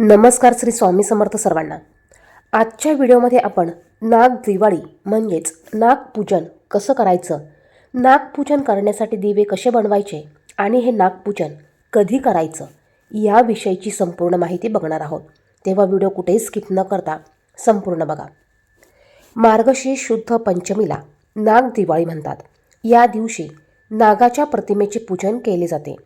नमस्कार श्री स्वामी समर्थ सर्वांना. आजच्या व्हिडिओमध्ये आपण नाग दिवाळी म्हणजेच नागपूजन कसं करायचं? नागपूजन करण्यासाठी दिवे कसे बनवायचे आणि हे नागपूजन कधी करायचं? याविषयीची संपूर्ण माहिती बघणार आहोत. तेव्हा व्हिडिओ कुठेही स्किप न करता संपूर्ण बघा. मार्गशीर्ष शुद्ध पंचमीला नाग दिवाळी म्हणतात. या दिवशी नागाच्या प्रतिमेचे पूजन केले जाते.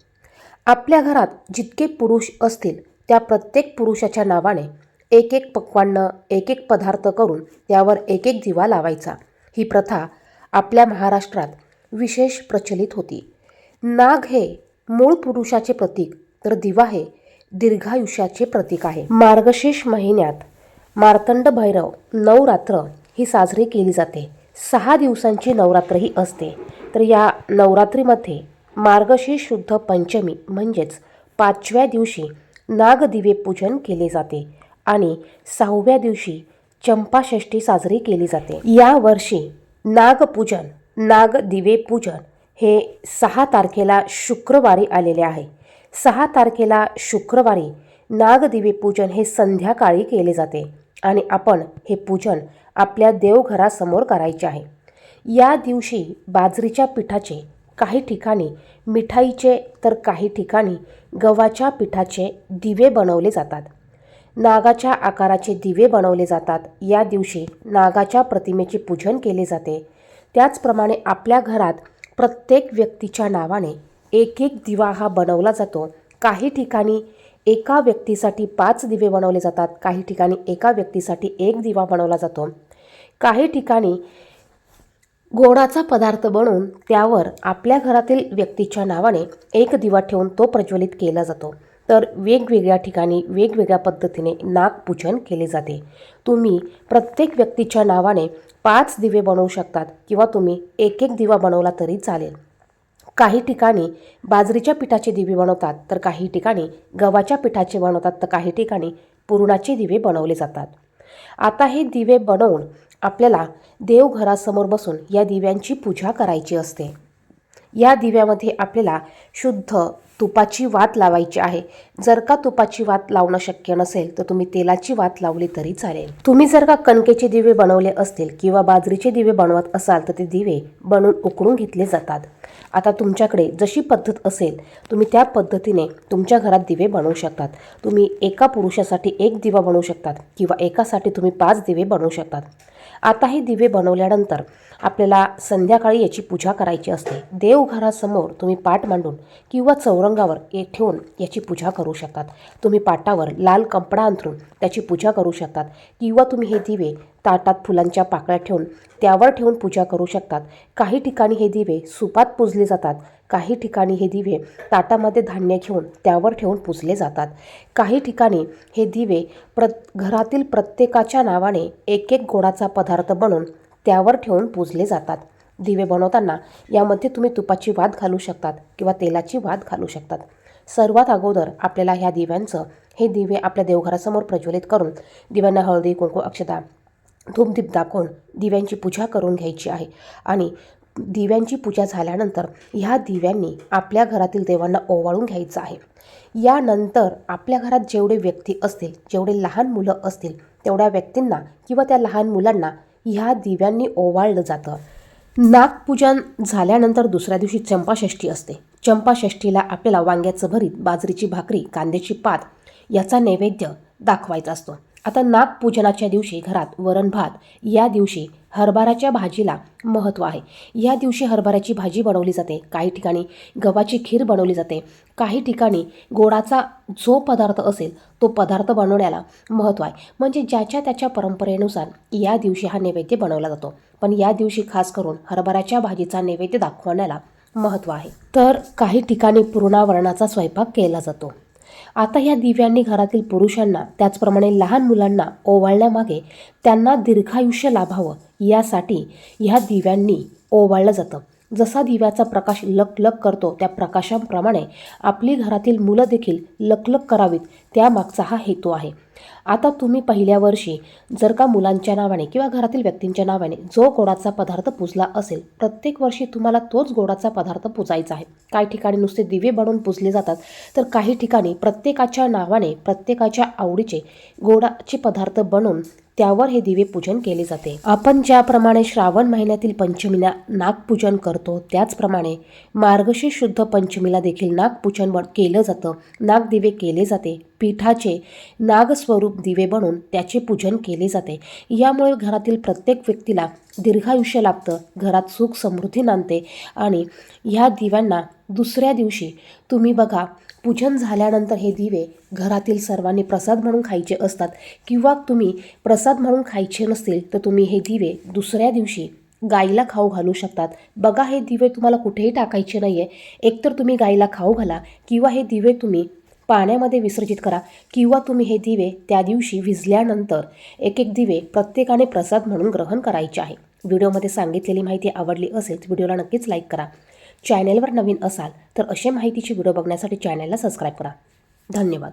आपल्या घरात जितके पुरुष असतील त्या प्रत्येक पुरुषाच्या नावाने एक एक पक्वान्न एक एक पदार्थ करून त्यावर एक एक दिवा लावायचा. ही प्रथा आपल्या महाराष्ट्रात विशेष प्रचलित होती. नाग हे मूळ पुरुषाचे प्रतीक तर दिवा हे दीर्घायुष्याचे प्रतीक आहे. मार्गशीर्ष महिन्यात मार्तंड भैरव नवरात्र ही साजरी केली जाते. सहा दिवसांची नवरात्र ही असते. तर या नवरात्रीमध्ये मार्गशीर्ष शुद्ध पंचमी म्हणजेच पाचव्या दिवशी नागदिवे पूजन केले जाते आणि सहाव्या दिवशी चंपाषष्ठी साजरी केली जाते. या वर्षी नागपूजन नागदिवे पूजन हे सहा तारखेला शुक्रवारी आलेले आहे. सहा तारखेला शुक्रवारी नागदिवे पूजन हे संध्याकाळी केले जाते आणि आपण हे पूजन आपल्या देवघरासमोर करायचे आहे. या दिवशी बाजरीच्या पिठाचे काही ठिकाणी मिठाईचे तर काही ठिकाणी गव्हाच्या पिठाचे दिवे बनवले जातात. नागाच्या आकाराचे दिवे बनवले जातात. या दिवशी नागाच्या प्रतिमेचे पूजन केले जाते. त्याचप्रमाणे आपल्या घरात प्रत्येक व्यक्तीच्या नावाने एक एक दिवा हा बनवला जातो. काही ठिकाणी एका व्यक्तीसाठी पाच दिवे बनवले जातात. काही ठिकाणी एका व्यक्तीसाठी एक दिवा बनवला जातो. काही ठिकाणी गोडाचा पदार्थ बनवून त्यावर आपल्या घरातील व्यक्तीच्या नावाने एक दिवा ठेवून तो प्रज्वलित केला जातो. तर वेगवेगळ्या ठिकाणी वेगवेगळ्या पद्धतीने नागपूजन केले जाते. तुम्ही प्रत्येक व्यक्तीच्या नावाने पाच दिवे बनवू शकतात किंवा तुम्ही एक एक दिवा बनवला तरी चालेल. काही ठिकाणी बाजरीच्या पिठाचे दिवे बनवतात तर काही ठिकाणी गव्हाच्या पिठाचे बनवतात तर काही ठिकाणी पुरणाचे दिवे बनवले जातात. आता हे दिवे बनवून आपल्याला देवघरासमोर बसून या दिव्यांची पूजा करायची असते. या दिव्यामध्ये आपल्याला शुद्ध तुपाची वात लावायची आहे. जर का तुपाची वात लावणं शक्य नसेल तर तुम्ही तेलाची वात लावली तरी चालेल. तुम्ही जर का कणकेचे दिवे बनवले असतील किंवा बाजरीचे दिवे बनवत असाल तर ते दिवे बनवून उकडून घेतले जातात. आता तुमच्याकडे जशी पद्धत असेल तुम्ही त्या पद्धतीने तुमच्या घरात दिवे बनवू शकतात. तुम्ही एका पुरुषासाठी एक दिवा बनवू शकतात किंवा एकासाठी तुम्ही पाच दिवे बनवू शकतात. आता हे दिवे बनवल्यानंतर आपल्याला संध्याकाळी याची पूजा करायची असते. देव देवघरासमोर तुम्ही पाट मांडून किंवा चौरंगावर एक ठेवून याची पूजा करू शकतात. तुम्ही पाटावर लाल कपडा अंथरून त्याची पूजा करू शकतात. किंवा तुम्ही हे दिवे ताटात फुलांच्या पाकळ्या ठेवून त्यावर ठेवून पूजा करू शकतात. काही ठिकाणी हे दिवे सुपात पुजले जातात. काही ठिकाणी हे दिवे ताटामध्ये धान्य घेऊन त्यावर ठेवून पुजले जातात. काही ठिकाणी हे दिवे प्र घरातील प्रत्येकाच्या नावाने एक एक गोडाचा पदार्थ बनवून त्यावर ठेवून पूजले जातात. दिवे बनवताना यामध्ये तुम्ही तुपाची वात घालू शकतात किंवा तेलाची वात घालू शकतात. सर्वात अगोदर आपल्याला ह्या दिव्यांचं हे दिवे आपल्या देवघरासमोर प्रज्वलित करून दिव्यांना हळदी कुंकू अक्षता धूपदीप दाखवून दिव्यांची पूजा करून घ्यायची आहे. आणि दिव्यांची पूजा झाल्यानंतर ह्या दिव्यांनी आपल्या घरातील देवांना ओवाळून घ्यायचं आहे. यानंतर आपल्या घरात जेवढे व्यक्ती असतील जेवढे लहान मुलं असतील तेवढ्या व्यक्तींना किंवा त्या लहान मुलांना ह्या दिव्यांनी ओवाळलं जातं. नागपूजन झाल्यानंतर दुसऱ्या दिवशी चंपाषष्ठी असते. चंपाषष्ठीला आपल्याला वांग्याचं भरीत बाजरीची भाकरी कांद्याची पात याचा नैवेद्य दाखवायचा असतो. आता नागपूजनाच्या दिवशी घरात वरण भात या दिवशी हरभऱ्याच्या भाजीला महत्त्व आहे. या दिवशी हरभऱ्याची भाजी बनवली जाते काही ठिकाणी गव्हाची खीर बनवली जाते काही ठिकाणी गोडाचा जो पदार्थ असेल तो पदार्थ बनवण्याला महत्त्व आहे. म्हणजे ज्याच्या त्याच्या परंपरेनुसार या दिवशी हा नैवेद्य बनवला जातो. पण या दिवशी खास करून हरभऱ्याच्या भाजीचा नैवेद्य दाखवण्याला महत्त्व आहे. तर काही ठिकाणी पूर्णावरणाचा स्वयंपाक केला जातो. आता ह्या दिव्यांनी घरातील पुरुषांना त्याचप्रमाणे लहान मुलांना ओवाळण्यामागे त्यांना दीर्घायुष्य लाभावं यासाठी ह्या दिव्यांनी ओवाळलं जातं. जसा दिव्याचा प्रकाश लकलक करतो त्या प्रकाशाप्रमाणे आपली घरातील मुलं देखील लकलक करावीत त्यामागचा हा हेतू आहे. आता तुम्ही पहिल्या वर्षी जर का मुलांच्या नावाने किंवा घरातील व्यक्तींच्या नावाने जो गोडाचा पदार्थ पुजला असेल प्रत्येक वर्षी तुम्हाला तोच गोडाचा पदार्थ पुजायचा आहे. काही ठिकाणी नुसते दिवे बनवून पुजले जातात तर काही ठिकाणी प्रत्येकाच्या नावाने प्रत्येकाच्या आवडीचे गोडाचे पदार्थ बनवून त्यावर हे दिवे पूजन केले जाते. आपण ज्याप्रमाणे श्रावण महिन्यातील पंचमीला नागपूजन करतो त्याचप्रमाणे मार्गशीर्ष शुद्ध पंचमीला देखील नागपूजन केलं जातं. नागदिवे केले जाते. पीठाचे नागस्वरूप दिवे बनून त्याचे पूजन केले जाते. यामुळे घरातील प्रत्येक व्यक्तीला दीर्घायुष्य लाभतं घरात सुख समृद्धी नांदते आणि ह्या दिव्यांना दुसऱ्या दिवशी तुम्ही बघा पूजन झाल्यानंतर हे दिवे घरातील सर्वांनी प्रसाद म्हणून खायचे असतात किंवा तुम्ही प्रसाद म्हणून खायचे नसतील तर तुम्ही हे दिवे दुसऱ्या दिवशी गाईला खाऊ घालू शकतात. बघा हे दिवे तुम्हाला कुठेही टाकायचे नाही आहे एकतर तुम्ही गाईला खाऊ घाला किंवा हे दिवे तुम्ही पाण्यामध्ये विसर्जित करा किंवा तुम्ही हे दिवे त्या दिवशी विजल्यानंतर एक एक दिवे प्रत्येकाने प्रसाद म्हणून ग्रहण करायचे आहे. व्हिडिओमध्ये सांगितलेली माहिती आवडली असेल तर व्हिडिओला नक्कीच लाईक करा. चॅनेलवर नवीन असाल तर अशा माहितीचे व्हिडिओ बघण्यासाठी चॅनेलला सबस्क्राईब करा. धन्यवाद.